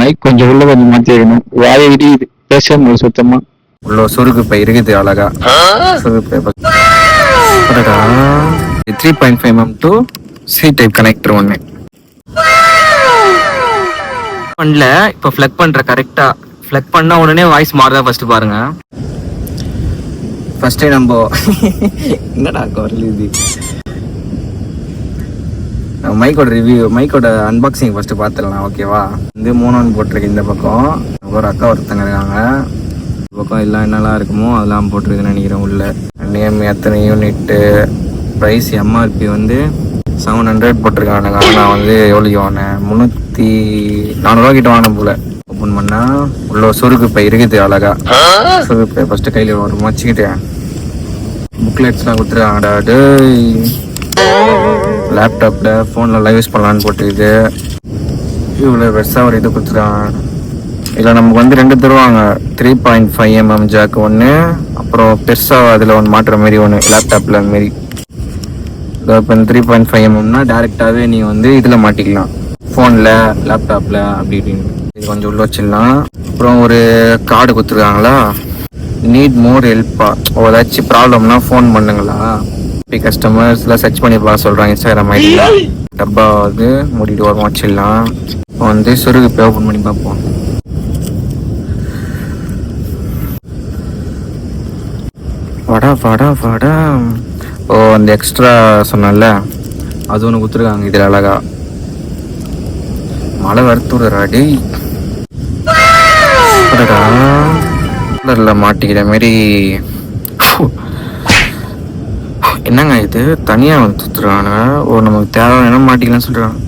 Mic கொஞ்சம் உள்ள கொஞ்சம் மாத்தி வைக்கணும். வாயை இடிக்குது பேச முடியல சுத்தமா. உள்ள சுருக்கு பை இருக்குது அழகா. சுருக்கு by three point five M to C type connector ஒன்று பண்ணல இப்போ ஃப்ளக் பண்ற கரெக்டா ஃப்ளக் பண்ணா உடனே வாய்ஸ் மாறுதா ஃபர்ஸ்ட் பாருங்க. ஃபர்ஸ்டே நம்ம என்னடா குரல் இது? மைக்கோட ரிவ்யூ மைக்கோட அன்பாக்சிங் ஃபர்ஸ்ட் பார்த்துடலாம் ஓகேவா வந்து மூணு போட்டிருக்கு இந்த பக்கம். ஒரு அக்கா ஒருத்தங்க இருக்காங்க. இந்த பக்கம் எல்லாம் என்னெல்லாம் இருக்குமோ அதெல்லாம் போட்டிருக்குன்னு நினைக்கிறேன் உள்ள. நேம் எத்தனை யூனிட்டு ப்ரைஸ் எம்ஆர்பி வந்து செவன் ஹண்ட்ரட் போட்டிருக்கானுங்க நான் வந்து எவ்வளோக்கு வாங்கினேன் முந்நூற்றி நானூறுவா கிட்ட வாங்கின போல. ஓப்பன் பண்ணா உள்ள சுருக்கு பை இருக்குது அழகா. சுருக்கு பை ஃபஸ்ட்டு கையில் ஒரு வச்சுக்கிட்டேன் புக்லெட்ஸ்லாம் கொடுத்துருக்காங்கடா. டேய். லேப்டாப்பில் ஃபோனில் லைவ் யூஸ் பண்ணலான்னு போட்டுருக்கு இவ்வளோ பெருசாக ஒரு இது கொடுத்துருக்காங்க இதில் நமக்கு வந்து ரெண்டு தருவாங்க. Three point five MM jack ஒன்று அப்புறம் பெருசாக அதில் ஒன்று மாட்டுற மாதிரி ஒன்று லேப்டாப்பில் மாரி. இதோ இப்போ த்ரீ பாயிண்ட் ஃபைவ் எம்எம்னா டேரெக்டாகவே நீ வந்து இதில் மாட்டிக்கலாம். ஃபோனில் லேப்டாப்பில் அப்படி இப்படின்னு. இது கொஞ்சம் உள்ள வச்சிடலாம். அப்புறம் ஒரு கார்டு கொடுத்துருக்காங்களா? நீட் மோர் ஹெல்ப்பா ஏதாச்சும் ப்ராப்ளம்னா ஃபோன் பண்ணுங்களா? கஸ்டமர்ஸ்லாம் சர்ச் பண்ணி பார்க்க சொல்கிறாங்க இன்ஸ்டாகிராம் ஐடியில் டப்பா வந்து மூடிட்டு வரும் வச்சிடலாம். இப்போ வந்து சுருகு இப்போ ஓப்பன் பண்ணி பார்ப்போம். வடா வடா வடா. ஓ அந்த எக்ஸ்ட்ரா சொன்னல அது ஒன்று கொடுத்துருக்காங்க இதில் அழகா. மழை கலரில் மாட்டிக்கிற ஃபு. என்னங்க இது? தனியாக வந்து சுற்றுறாங்க ஓ நமக்கு தேவையான மாட்டிக்கலாம்னு சொல்கிறாங்க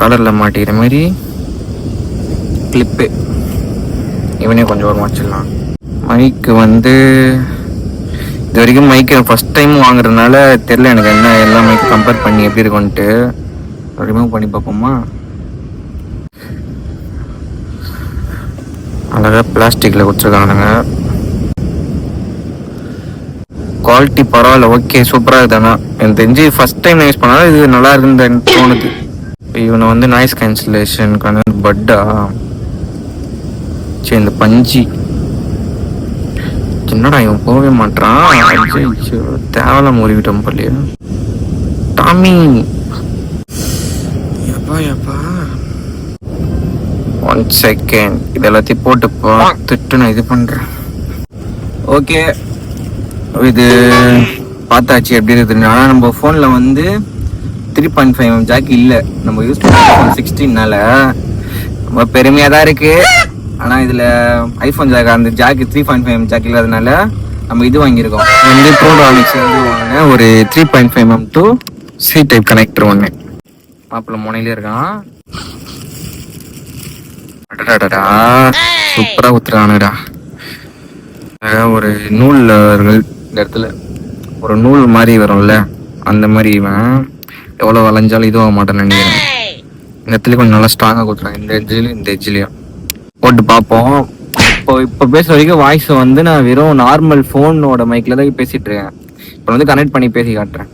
கலரில் மாட்டிக்கிற மாதிரி கிளிப்பு இவனே கொஞ்சம் ஒரு வச்சிடலாம். மைக்கு வந்து இது வரைக்கும் மைக்கு ஃபஸ்ட் டைம் வாங்குறதுனால தெரில எனக்கு என்ன எல்லா மைக்கு கம்பேர் பண்ணி எப்படி இருக்கும்ன்ட்டு. ரிமூவ் பண்ணி பார்ப்போமா? அழகாக பிளாஸ்டிக்கில் கொடுத்துருக்கானுங்க. குவாலிட்டி பரவாயில்ல ஓகே சூப்பராக இருக்குதுண்ணா எனக்கு தெரிஞ்சு ஃபர்ஸ்ட் டைம் யூஸ் பண்ணாலும் இது நல்லா இருக்குன்னு தோணுது. இவனை வந்து நாய்ஸ் கேன்சலேஷனுக்கான பட்டா. சரி இந்த பஞ்சு. என்னடா இவன் போகவே மாட்டான் தேவல முறிவிட்டோம் போலியா. டாமி. எப்பா எப்பா? ஒன் செகண்ட் இது எல்லாத்தையும் போட்டு பார்த்துட்டு நான் இது பண்றேன். ஓகே இது பார்த்தாச்சு எப்படி இருக்குது ஆனால் நம்ம ஃபோனில் வந்து த்ரீ பாயிண்ட் ஃபைவ் ஜாக் இல்லை. நம்ம யூஸ் பண்ண சிக்ஸ்டீன்னால ரொம்ப பெருமையாக தான் இருக்கு. ஆனால் இதில் ஐஃபோன் ஜாக் அந்த jack three point five jack இல்லாதனால நம்ம இது வாங்கியிருக்கோம். வந்து ப்ரோடாமிக்ஸ் வந்து வாங்கின ஒரு three point five M to C type connector ஒன்று மாப்பிள்ள முனையிலே இருக்கான். அடடடடா. சூப்பராக ஊத்துறானுடா. ஒரு நூல்ல இருக்கு இந்த இடத்துல ஒரு நூல் மாதிரி வரும்ல அந்த மாதிரி இவன் எவ்வளோ வளைஞ்சாலும் இதுவாக மாட்டேன்னு நினைக்கிறேன். இந்த இடத்துல கொஞ்சம் நல்லா ஸ்ட்ராங்காக கொடுத்துறாங்க இந்த எஜ்ஜிலையும் இந்த எஜ்ஜிலையும் போட்டு பார்ப்போம். இப்போ இப்போ பேசுற வரைக்கும் வாய்ஸ் வந்து நான் வெறும் நார்மல் ஃபோனோட மைக்கில் தான் பேசிட்டு இருக்கேன். இப்போ வந்து கனெக்ட் பண்ணி பேசி காட்டுறேன்.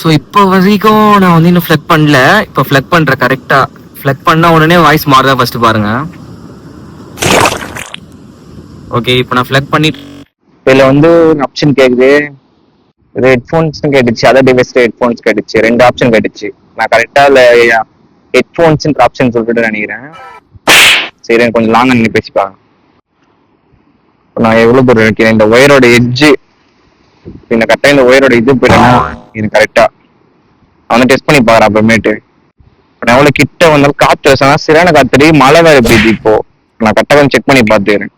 ஸோ இப்போ வரைக்கும் நான் வந்து இன்னும் ஃப்ளக் பண்ணல. இப்போ ஃப்ளக் பண்ணுறேன் கரெக்டா ஃப்ளக் பண்ண உடனே வாய்ஸ் மாறுதா ஃபர்ஸ்ட் பாருங்க. ஓகே இப்போ நான் ஃப்ளக் பண்ணி இதுல வந்து ஆப்ஷன் கேக்குது. இது ஹெட்ஃபோன்ஸ் கேட்டுச்சு. அதர் டிவைஸ் ஹெட்ஃபோன்ஸ் கேட்டுச்சு. ரெண்டு ஆப்ஷன் கேட்டுச்சு. நான் கரெக்டா இல்ல ஹெட்ஃபோன்ஸ் ஆப்ஷன் சொல்லிட்டு நினைக்கிறேன். சரி எனக்கு கொஞ்சம் லாங் நின்று பேசிப்பாங்க நான் எவ்வளவு தூரம் இருக்கேன் இந்த ஒயரோட எட்ஜு இந்த கரெக்டா இந்த ஒயரோட இது போயிட்டேன்னா இது கரெக்டா அவனை டெஸ்ட் பண்ணி பாக்குறேன் அப்புறமேட்டு. இப்ப நான் கிட்ட வந்தாலும் காத்து வச்சா சிறான காத்து மழை வேற பெய்யுது இப்போ. நான் கரெக்டா செக் பண்ணி பார்த்துக்கிறேன்.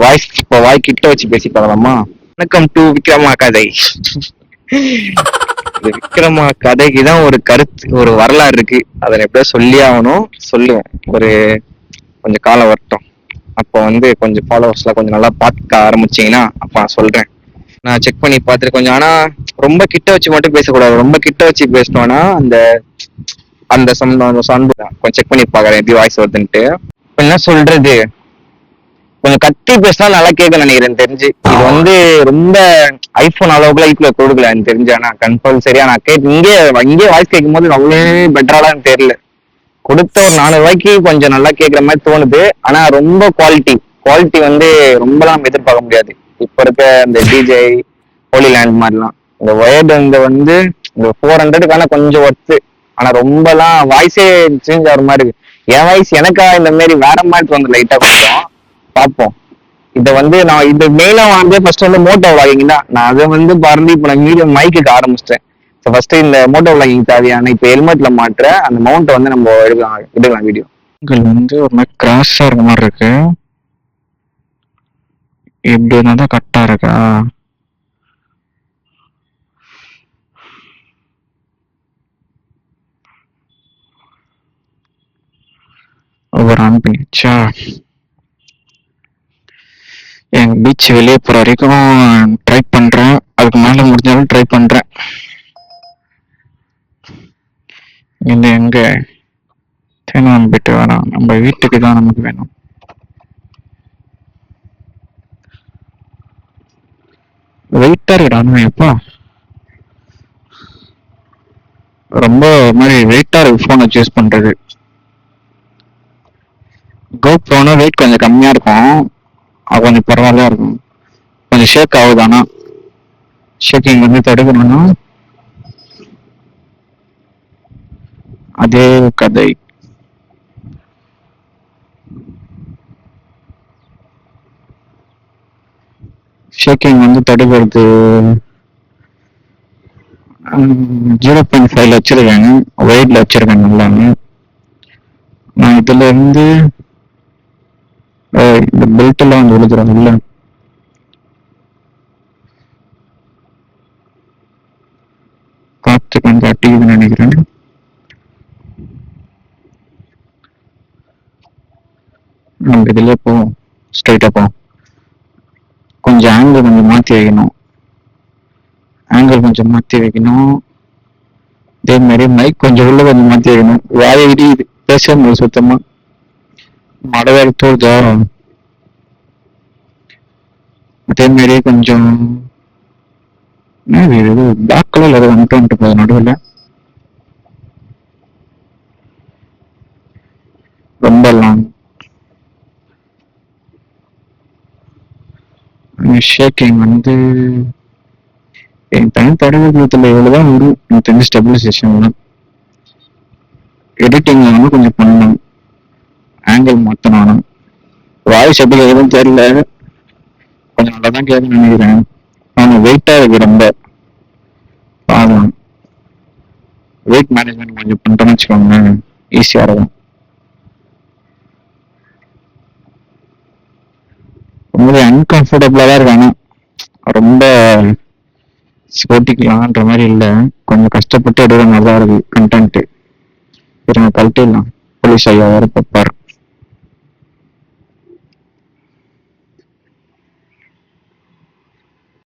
வாய்ஸ் இப்போ வாய் கிட்ட வச்சு பேசி பார்க்கலாமா வணக்கம் டு விக்ரமா கதை. விக்ரமா கதைக்கு தான் ஒரு கருத்து ஒரு வரலாறு இருக்கு. அதை எப்படியோ சொல்லி ஆகணும். சொல்லுவேன். ஒரு கொஞ்சம் காலம் வரட்டும். அப்போ வந்து கொஞ்சம் ஃபாலோவர்ஸ்லாம் கொஞ்சம் நல்லா பார்க்க ஆரம்பிச்சீங்கன்னா அப்போ நான் சொல்றேன். நான் செக் பண்ணி பார்த்துட்டு கொஞ்சம் ஆனா ரொம்ப கிட்ட வச்சு மட்டும் பேசக்கூடாது. ரொம்ப கிட்ட வச்சு பேசினோன்னா அந்த அந்த சம்பந்தம் சார்ந்து கொஞ்சம் செக் பண்ணி பார்க்கறேன் எப்படி வாய்ஸ் வருதுன்ட்டு. இப்ப என்ன சொல்றது? கொஞ்சம் கத்தி பேசினா நல்லா கேட்க நினைக்கிறேன் தெரிஞ்சு. இது வந்து ரொம்ப ஐபோன் அளவுக்குலாம் ஈக்குவல கொடுக்கல எனக்கு தெரிஞ்சு. ஆனா கம்பல்சரியா நான் கேட்டு இங்கே இங்கே வாய்ஸ் கேட்கும் போது அவ்வளோ பெட்டராலாம் தெரியல. கொடுத்த ஒரு நானூறு ரூபாய்க்கு கொஞ்சம் நல்லா கேட்குற மாதிரி தோணுது. ஆனா ரொம்ப குவாலிட்டி குவாலிட்டி வந்து ரொம்பலாம் எதிர்பார்க்க முடியாது. இப்ப இருக்க இந்த டிஜே ஹோலி லேண்ட் மாதிரிலாம். இந்த ஒயர்டு இந்த வந்து இந்த ஃபோர் ஹண்ட்ரடுக்கான கொஞ்சம் ஒர்த்து ஆனா ரொம்பலாம் வாய்ஸே சேஞ்ச் ஆகிற மாதிரி இருக்கு. என் வாய்ஸ் எனக்கா இந்த மாதிரி வேற மாதிரி வந்து லைட்டா கொஞ்சம். பார்ப்போம். இதை வந்து நான் இது மெயினா வந்து ஃபர்ஸ்ட் வந்து மோட்டோ விளாகிங் தான். நான் அதை வந்து பறந்து இப்போ நான் மீடியம் மைக்குக்கு ஆரம்பிச்சிட்டேன். ஸோ ஃபர்ஸ்ட் இந்த மோட்டோ விளாகிங் தேவையான இப்போ ஹெல்மெட்ல மாட்டுற அந்த மவுண்ட்டை வந்து நம்ம எடுக்கலாம் எடுக்கலாம் வீடியோ வந்து ஒரு மாதிரி கிராஸா இருக்க மாதிரி இருக்கு. இப்படி இருந்தா தான் கரெக்டா இருக்கா? ஓவர் ஆன் பண்ணிச்சா பீச் வெளியே போற வரைக்கும் ட்ரை பண்றேன். அதுக்கு மேல முடிஞ்சாலும் ட்ரை பண்றேன். இது எங்க? தேனான் போயிட்டு வேணாம் நம்ம வீட்டுக்கு தான் நமக்கு வேணும். வெயிட்டாக இருக்குடா எப்பா? ரொம்ப ஒரு மாதிரி வெயிட்டாக இருக்கு ஃபோனை சூஸ் பண்றது. கோப்ரோனா வெயிட் கொஞ்சம் கம்மியா இருக்கும். அது கொஞ்சம் பரவாயில்ல இருக்கும். கொஞ்சம் ஷேக் ஆகுது ஆனா. ஷேக்கிங் வந்து தடுக்கணும்னா அதே கதை. ஷேக்கிங் வந்து தடுக்கிறது ஜீரோ பாயிண்ட் ஃபைவ்ல வச்சிருக்காங்க. வெயிட்ல வச்சிருக்கேன் எல்லாமே. நான் இதுல இருந்து இந்த பெல்ட் எல்லாம் வந்து விழுதுறோம் இல்ல காத்து கொஞ்சம் அட்டிக்குதுன்னு நினைக்கிறேன். நம்ம இதுல போவோம். ஸ்ட்ரைட்டா போவோம். கொஞ்சம் ஆங்கிள் கொஞ்சம் மாத்தி வைக்கணும். ஆங்கிள் கொஞ்சம் மாத்தி வைக்கணும். அதே மாதிரி மைக் கொஞ்சம் உள்ள கொஞ்சம் மாத்தி வைக்கணும். வாயை இடியுது பேச முடியும் சுத்தமா மழை வேற அதே மாதிரி கொஞ்சம் இது பிளாக் கலர்ல ஏதோ வந்துட்டு வந்துட்டு போகுது நடுவில். ரொம்ப லாங் ஷேக்கிங் வந்து என் தனி தடவைத்துல இவ்வளவுதான் வரும். எனக்கு தெரிஞ்ச ஸ்டெபிலைசேஷன் எடிட்டிங் வந்து கொஞ்சம் பண்ணணும். ஆங்கிள் மாத்தணும். வாய்ஸ் எப்படி கேட்குதுன்னு தெரியல. கொஞ்சம் நல்லா தான் கேட்கணும்னு நினைக்கிறேன். ஆனால் வெயிட்டா இருக்கு ரொம்ப. பாதம் வெயிட் மேனேஜ்மெண்ட் கொஞ்சம் பண்ணிட்டோம்னு வச்சுக்கோங்க ஈஸியா இருக்கும். ரொம்ப அன்கம்ஃபர்டபுளா தான் இருக்கு ரொம்ப ஓட்டிக்கலாம்ன்ற மாதிரி இல்லை. கொஞ்சம் கஷ்டப்பட்டு எடுக்கிற மாதிரி தான் இருக்கு. கண்டென்ட் இருங்க கழட்டிடலாம். போலீஸ் ஐயா வேறு பார்ப்பார்